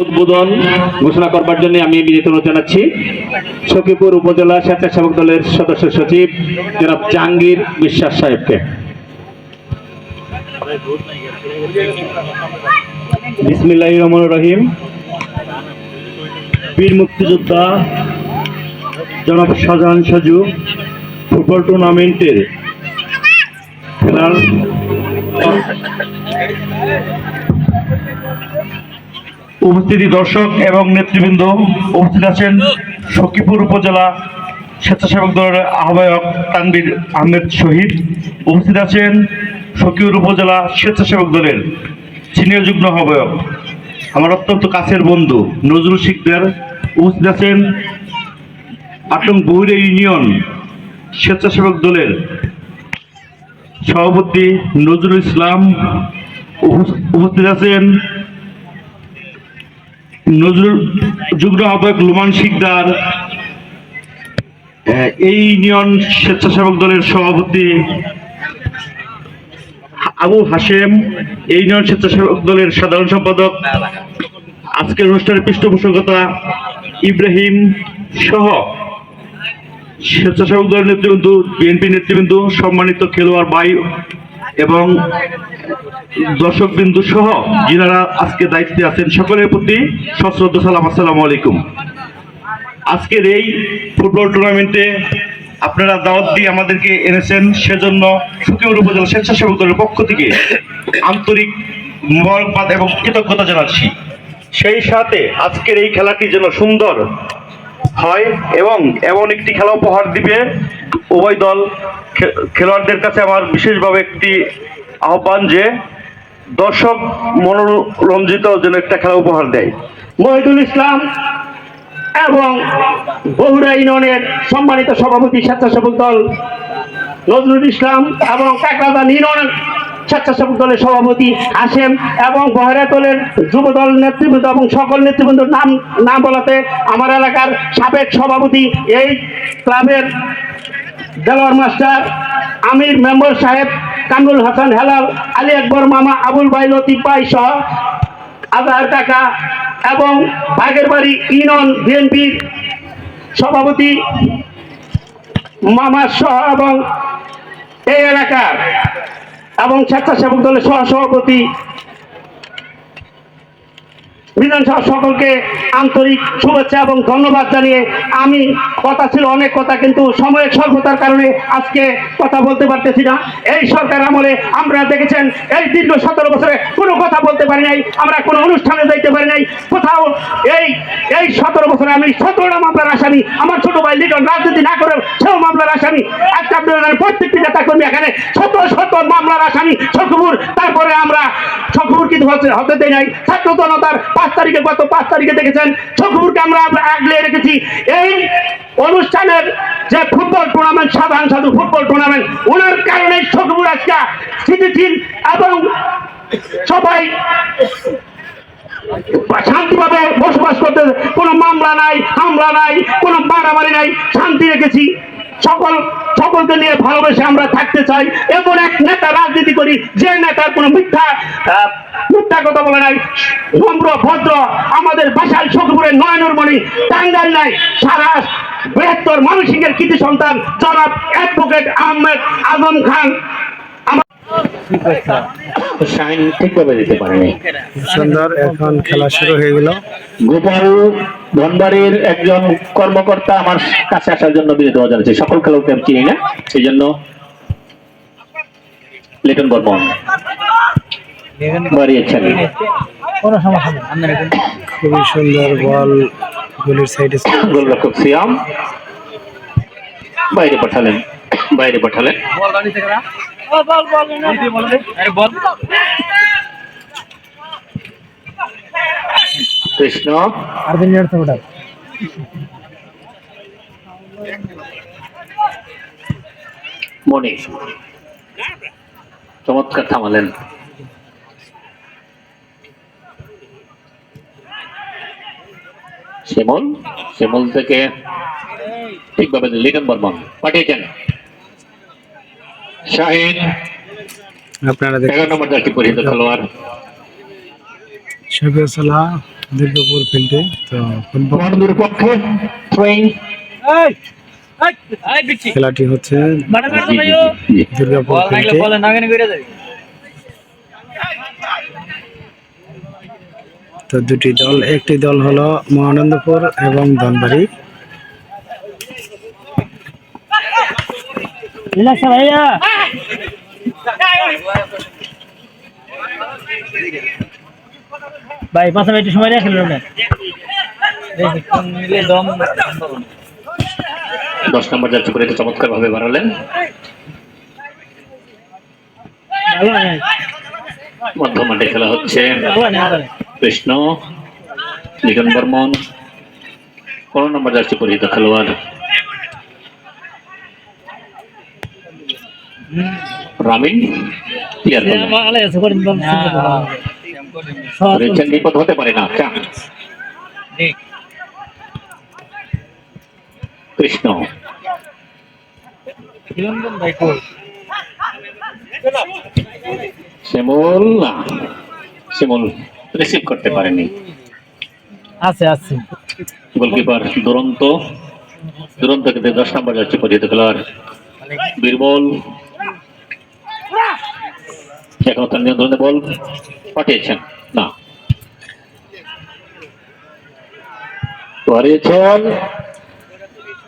উদ্বোধন ঘোষণা করবার জন্য আমি বিনীত অনুরোধ জানাচ্ছি। সখীপুর উপজেলা স্বেচ্ছাসেবক দলের সদস্য সচিব জনাব জাহাঙ্গীর বিশ্বাস সাহেবকে। বিসমিল্লাহ রহমান রহিম। বীর মুক্তিযোদ্ধা জনাব শাহজাহান সাজু ফুটবল টুর্নামেন্টের খেলার উপস্থিতি দর্শক এবং নেতৃবৃন্দ উপস্থিত আছেন সখীপুর উপজেলা স্বেচ্ছাসেবক দলের আহ্বায়ক তানবির আহমেদ শহীদ। উপস্থিত আছেন সখীপুর উপজেলা স্বেচ্ছাসেবক দলের সিনিয়র যুগ্ম আহ্বায়ক, আমার অত্যন্ত কাছের বন্ধু নজরুল শিকদার। উপস্থিত আছেন আটং বহিরে ইউনিয়ন স্বেচ্ছাসেবক দলের সভাপতি নজরুল ইসলাম। উপস্থিত আছেন নজরুল যুগ্ম আহ্বায়ক লুমান শিকদার এই ইউনিয়ন স্বেচ্ছাসেবক দলের সভাপতি আবু হাশেম, এই ইউনিয়ন স্বেচ্ছাসেবক দলের সাধারণ সম্পাদক আজকের অনুষ্ঠানের পৃষ্ঠপোষকতা ইব্রাহিম সহ স্বেচ্ছাসেবক দলের নেতৃবৃন্দ, বিএনপি নেতৃবৃন্দ, সম্মানিত খেলোয়াড় ভাই এবং দর্শক বিন্দু সহ যিনারা আজকে দায়িত্বে আছেন, সকলের প্রতি সশ্রদ্ধ সালাম, আসসালামু আলাইকুম। আজকের এই ফুটবল টুর্নামেন্টে আপনারা দাওয়াত দিয়ে আমাদেরকে এনেছেন, সেজন্য সুকিমুর উপজেলা স্বেচ্ছাসেবক দলের পক্ষ থেকে আন্তরিক মোবারকবাদ এবং কৃতজ্ঞতা জানাচ্ছি। সেই সাথে আজকের এই খেলাটি যেন সুন্দর হয় এবং এমন একটি খেলা উপহার দিবে উভয় দল খেলোয়াড়দের কাছে আমার বিশেষভাবে একটি আহ্বান যে দর্শক মনোরঞ্জিত যেন একটা খেলা উপহার দেয়। মহিদুল ইসলাম এবং বগুড়া ইউনিয়নের সম্মানিত সভাপতি স্বেচ্ছাসেবক দল নজরুল ইসলাম এবং কাকরাদান ইউনিয়ন স্বেচ্ছাসেবক দলের সভাপতি হাসেম এবং বহরা দলের যুব দল নেতৃবৃন্দ এবং সকল নেতৃবৃন্দর নাম নাম বলাতে আমার এলাকার সাবেক সভাপতি এই ক্লাবের দেলোয়ার মাস্টার আমির মেম্বার সাহেব কামরুল হাসান হেলাল, আলী আকবর মামা, আবুল ভাই লতিফ ভাই সহ আজহার কাকা এবং বাগের বাড়ি ইউনিয়ন বিএনপির সভাপতি মামা সহ এবং এই এলাকার এবং স্বেচ্ছাসেবক দলের সহ সভাপতি বিধানসভা সকলকে আন্তরিক শুভেচ্ছা এবং ধন্যবাদ জানিয়ে আমি কথা ছিল অনেক কথা, কিন্তু সময়ের স্বল্পতার কারণে আজকে কথা বলতে পারতেছি না। এই সরকার আমলে আমরা দেখেছেন এই দীর্ঘ সতেরো বছরে কোনো কথা বলতে পারি নাই, আমরা কোনো অনুষ্ঠানে যাইতে পারি নাই, কোথাও এই এই সতেরো বছরে আমি সতেরোটা মামলার আসামি, আমার ছোট ভাই লিটন, রাজনীতি না করে সেও মামলার আসামি। আজকে প্রত্যেকটি নেতা কর্মী এখানে শত শত মামলার আসামি ছকুপুর তারপরে আমরা ছকুপুর কিন্তু হতে হতে দেয় নাই। ছাত্র জনতার পাঁচ তারিখে, গত পাঁচ তারিখে দেখেছেন ছকুপুরকে আমরা আগলে রেখেছি। এই অনুষ্ঠানের যে ফুটবল টুর্নামেন্ট সাধারণ সাধু ফুটবল টুর্নামেন্ট ওনার কারণে ছকুপুর আজকে স্থিতিশীল এবং সবাই শান্তিভাবে বসবাস করতে কোনো মামলা নাই, হামলা নাই, কোনো মারামারি নাই, শান্তি রেখেছি। সকল সকলকে নিয়ে ভালোবেসে আমরা থাকতে চাই। এমন এক নেতা রাজনীতি করি, যে নেতার কোনো মিথ্যা মিথ্যা কথা বলে নাই। নম্র, ভদ্র, আমাদের বাসায় শোকপুরের নয়নের মণি টাঙ্গাইল নাই, সারা বৃহত্তর মানসিকের কৃতি সন্তান, জনাব অ্যাডভোকেট আহমেদ আজম খান শাইন ঠিকভাবে দিতে পারেনি সুন্দর এখন খেলা শুরু হয়ে গেল। গোপাল ধনবাড়ির একজন কর্মকর্তা আমার কাছে আসার জন্য বিনীত জানাচ্ছি। সকল খেলোয়াড়কে আমি চিনি না সেই জন্য লিটন বর্মন। বাড়িয়েছেন খুবই সুন্দর বল গুলির সাইডে গোলরক্ষক সিয়াম। বাইরে পাঠালেন বাইরে পাঠালেন। কৃষ্ণ। চমৎকার থামালেন। শিমল শিমল থেকে ঠিকভাবে লিটন বর্মন পাঠিয়েছেন। শাহিন আপনারা দেখেন। এগারো নম্বর জার্সি পরিহিত খেলোয়াড়। সালাহ দুর্গাপুর ফিল্ডে তো ফুটবল পক্ষে? থ্রোয়িং খেলাটি হচ্ছে দুর্গাপুর ফিল্ডে। তো দুটি দল একটি দল হলো মহানন্দপুর এবং ধনবাড়ি ভাই পাঁচ মিনিট সময় রেখে না দম দশ নম্বর যাত্রী করে চমৎকার ভাবে বাড়ালেন ভালো নয় মধ্য মাঠে খেলা হচ্ছে কৃষ্ণ লিটন বর্মন পনেরো নম্বর যাত্রী পরিহিত খেলোয়াড় রামিন ক্লিয়ার করলেন ভালো আছে করেন দম রেচেন বিপদ হতে পারে না চান্স কৃষ্ণ। শ্যামল না শ্যামল রিসিভ করতে পারেনি। আছে আছে। গোলকিপার দুরন্ত দুরন্ত দশ নম্বর যাচ্ছে পরিহিত খেলোয়াড়। বীরবল এখন তার নিয়ন্ত্রণে বল পাঠিয়েছেন। না।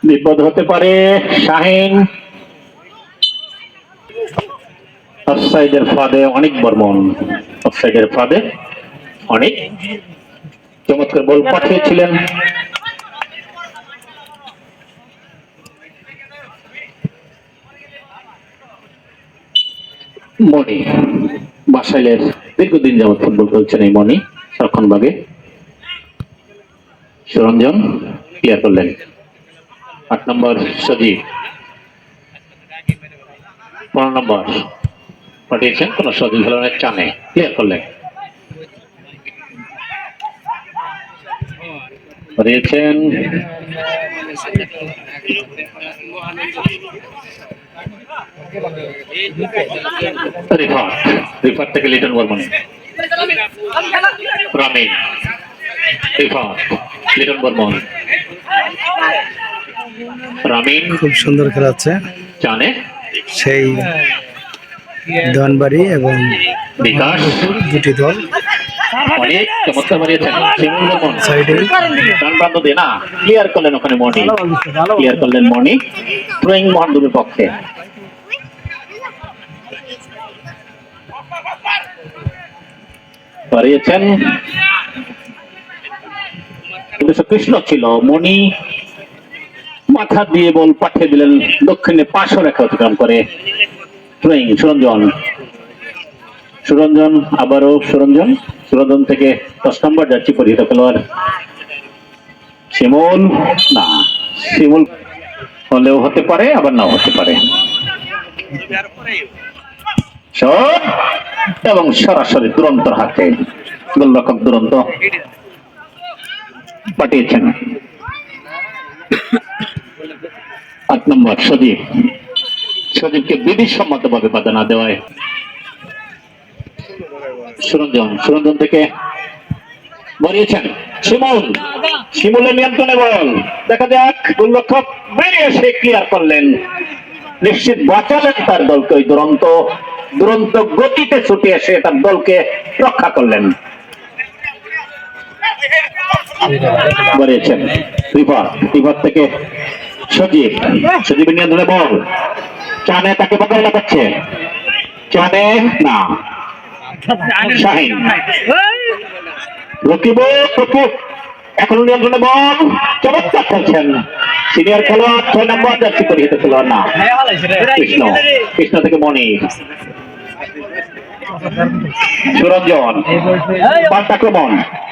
বিপদ হতে পারে শাহিন। অফসাইডের ফাঁদে অনেক বর্মন। অফসাইডের ফাঁদে অনেক। চমৎকার বল পাঠিয়েছিলেন। মণি। বাসাইলের দীর্ঘদিন যাবৎ ফুটবল খেলছেন এই মণি সরক্ষণবাগে সুরঞ্জন ক্লিয়ার করলেন। আট নম্বর সজীব। পনেরো নম্বর পাঠিয়েছেন, কোন সজীব ধরনের চানে। ক্লিয়ার করলেন। পাঠিয়েছেন। রিফাত রিফাত থেকে লিটন বর্মন রামিন রিফাত লিটন বর্মন রামিন খুব সুন্দর খেলা হচ্ছে জানে। সেই ধনবাড়ি এবং বিকাশ। দুটি দল। অনেক চমৎকার বাড়িয়েছেন শিমুল বর্মন ডান প্রান্ত দিয়ে না ক্লিয়ার করলেন ওখানে মণি। ক্লিয়ার করলেন মণি। মহানদুরের পক্ষে। বাড়িয়েছেন। কৃষ্ণ ছিল। মণি মাথা দিয়ে বল পাঠিয়ে দিলেন। দক্ষিণে পাঁচশো রেখা অতিক্রম করে। থ্রোয়িং সুরঞ্জন। সুরঞ্জন, আবারও সুরঞ্জন। সুরঞ্জন থেকে দশ নম্বর যাচ্ছি পরিহিত খেলোয়াড়। শিমুল, না, শিমুল হলেও হতে পারে, আবার নাও হতে পারে। এবং সরাসরি দুরন্তর হাতে গোলরক্ষক দুরন্ত পাঠিয়েছেন। আট নম্বর সজীব। সজীবকে বিধিসম্মত ভাবে বাধা না দেওয়ায় সুরঞ্জন সুরঞ্জন থেকে বলিয়েছেন শিমুল, শিমুলের নিয়ন্ত্রণে বল। দেখা যাক গোলরক্ষক বেরিয়ে এসে ক্লিয়ার করলেন। নিশ্চিত বাঁচালেন তার দলকে ওই দুরন্ত দুরন্ত গতিতে ছুটে এসে তার দলকে রক্ষা করলেন। বাড়িয়েছেন। রিফাত রিফাত থেকে সজীব। সজীবের নিয়ন্ত্রণে বল। চানে তাকে বদল লাগাচ্ছে। চানে না। এখন নিয়ন্ত্রণে বল চমৎকার খেলছেন। সিনিয়র খেলোয়াড় ছয় নম্বর যাচ্ছি পরিহিত খেলোয়াড় না। কৃষ্ণ কৃষ্ণ থেকে মণির সুরঞ্জন পাল্টাক্রমণ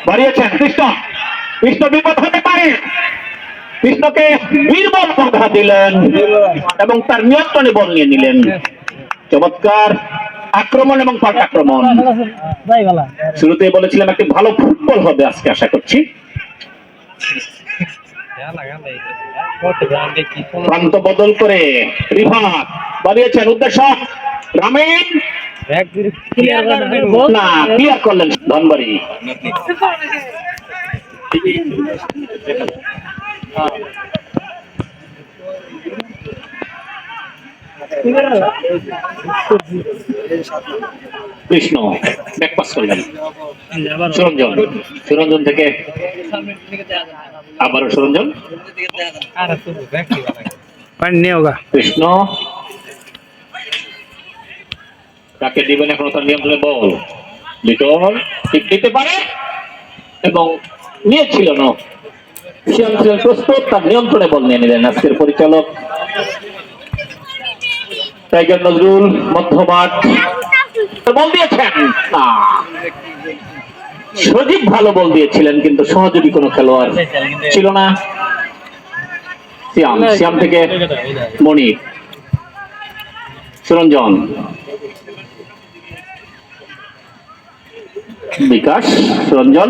বাড়িয়েছেন কৃষ্ণ। কৃষ্ণ বিপদ হতে পারে। কৃষ্ণকে বীরবল বাধা দিলেন এবং তার নিয়ন্ত্রণে বল নিয়ে নিলেন। চমৎকার আক্রমণ এবং পাল্টাক্রমণ। শুরুতে বলেছিলাম একটি ভালো ফুটবল হবে আজকে আশা করছি। প্রান্ত বদল করে রিফাত বাড়িয়েছেন উদ্দেশ্য রামিন। ক্লিয়ার না ক্লিয়ার করলেন ধনবাড়ি। কৃষ্ণ ব্যাকপাস করলেন। থেকে কৃষ্ণ তাকে দিবেন এখন তার নিয়ম বল। লিটন ঠিক দিতে পারে এবং নিয়েছিল না। সে প্রস্তুত তার নিয়ন্ত্রণে বল নিয়ে নিলেন আজকের পরিচালক। টাইগার নজরুল মধ্যমাঠ। বল দিয়েছেন। না। সজীব ভালো বল দিয়েছিলেন কিন্তু সহযোগী কোনো খেলোয়াড় ছিল না। সিয়াম সিয়াম থেকে মণি। সুরঞ্জন। বিকাশ সুরঞ্জন।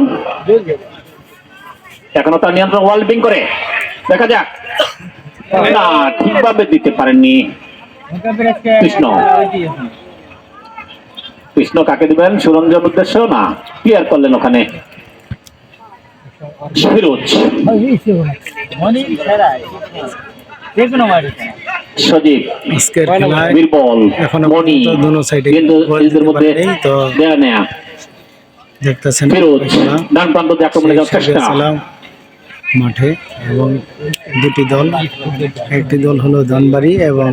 এখনও তার নিয়ন্ত্রণ ওয়ার্ল্ডিং করে। দেখা যাক। না ঠিকভাবে দিতে পারেননি। কৃষ্ণ। কৃষ্ণ কাকে দিবেন? সুরঞ্জন উদ্দেশ্য না? ক্লিয়ার করলেন ওখানে। ফিরোজ সজীব। বীরবল। মণি। পর্যন্ত দোনো সাইডে কিন্তু এদের মধ্যে দেয়া নেয়া। দেখতেছেন। ফিরোজ। ডান প্রান্ত আক্রমণে যাওয়ার চেষ্টা। মাঠে এবং দুটি দল। একটি দল হলো ধনবাড়ি এবং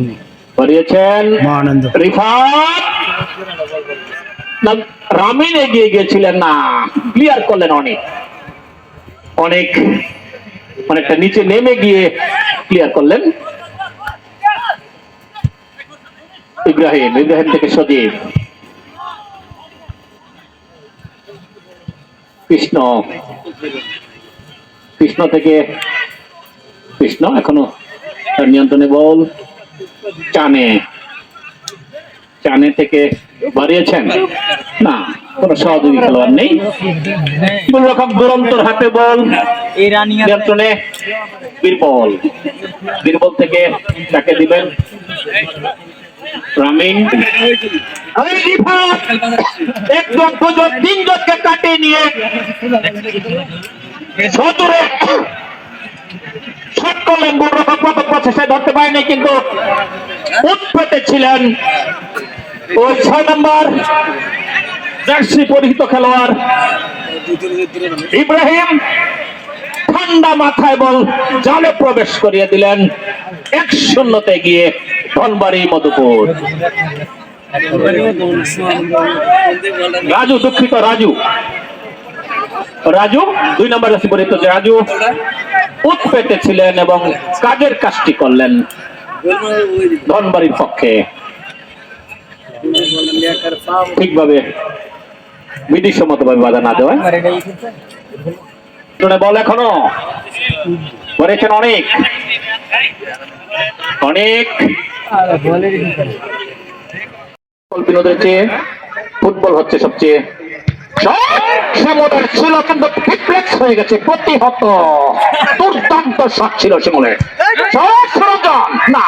রিফাত। রামিন এগিয়ে গিয়েছিলেন না ক্লিয়ার করলেন অনেক। অনেক অনেকটা নিচে নেমে গিয়ে ক্লিয়ার করলেন। ইব্রাহিম ইব্রাহিম থেকে সজীব। কৃষ্ণ। কৃষ্ণ থেকে কৃষ্ণ এখনও নিয়ন্ত্রণে বল। চানে চানে থেকে বাড়িয়েছেন? না, কোনো সহযোগী খেলোয়াড় নেই। কোন রকম দুরন্তর হাতে বল। নিয়ন্ত্রণে বীরবল। বীরবল থেকে তাকে দিবেন একজন তিনজনকে কাটিয়ে নিয়ে ইব্রাহিম ঠান্ডা মাথায় বল জালে প্রবেশ করিয়ে দিলেন এক শূন্যতে গিয়ে ধনবাড়ি, মধুপুর। রাজু, দুঃখিত, রাজু। রাজু, দুই নম্বর রাশি পরিহিত রাজু। ছিলেন এবং কাজের কাজটি করলেন। ধনবাড়ির পক্ষে। ঠিকভাবে বিধিসম্মত ভাবে বাধা না দেওয়ায়। শুনে বল এখনও। করেছেন অনেক। অনেক। ফুটবল হচ্ছে সবচেয়ে শ্যামলের ছিল কিন্তু রিফ্লেক্স হয়ে গেছে প্রতিহত। দুর্দান্ত শট ছিল শ্যামলের সরঞ্জন না।